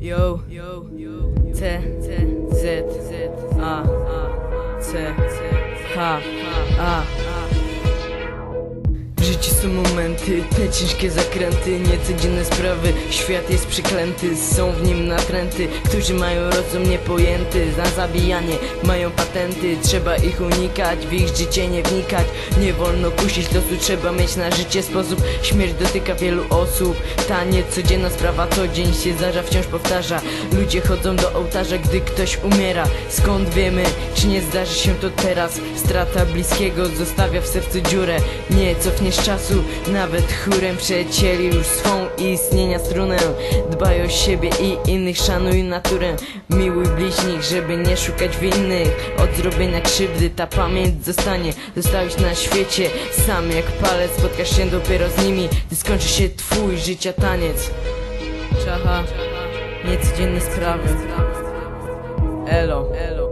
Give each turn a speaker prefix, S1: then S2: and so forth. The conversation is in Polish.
S1: Yo, yo, yo, yo. T, t, z, z, ah, ah, t, t, ha, ha, ah. Życiu są momenty, te ciężkie zakręty, niecodzienne sprawy. Świat jest przeklęty, są w nim natręty. Którzy mają rozum niepojęty Na zabijanie mają patenty. Trzeba ich unikać, w ich życie nie wnikać. Nie wolno kusić losu, trzeba mieć na życie sposób. Śmierć dotyka wielu osób Ta niecodzienna sprawa co dzień się zdarza, wciąż powtarza. Ludzie chodzą do ołtarza, gdy ktoś umiera. Skąd wiemy, czy nie zdarzy się to teraz? Strata bliskiego zostawia w sercu dziurę. Nie cofniesz czasu, nawet chórem przecięli już swą istnienia strunę. Dbaj o siebie i innych, szanuj naturę. Miłuj bliźnich, żeby nie szukać winnych. Od zrobienia krzywdy ta pamięć zostanie. Zostałeś na świecie sam jak palec Spotkasz się dopiero z nimi, gdy skończy się twój życia taniec. Czacha, niecodzienne sprawy. Elo, elo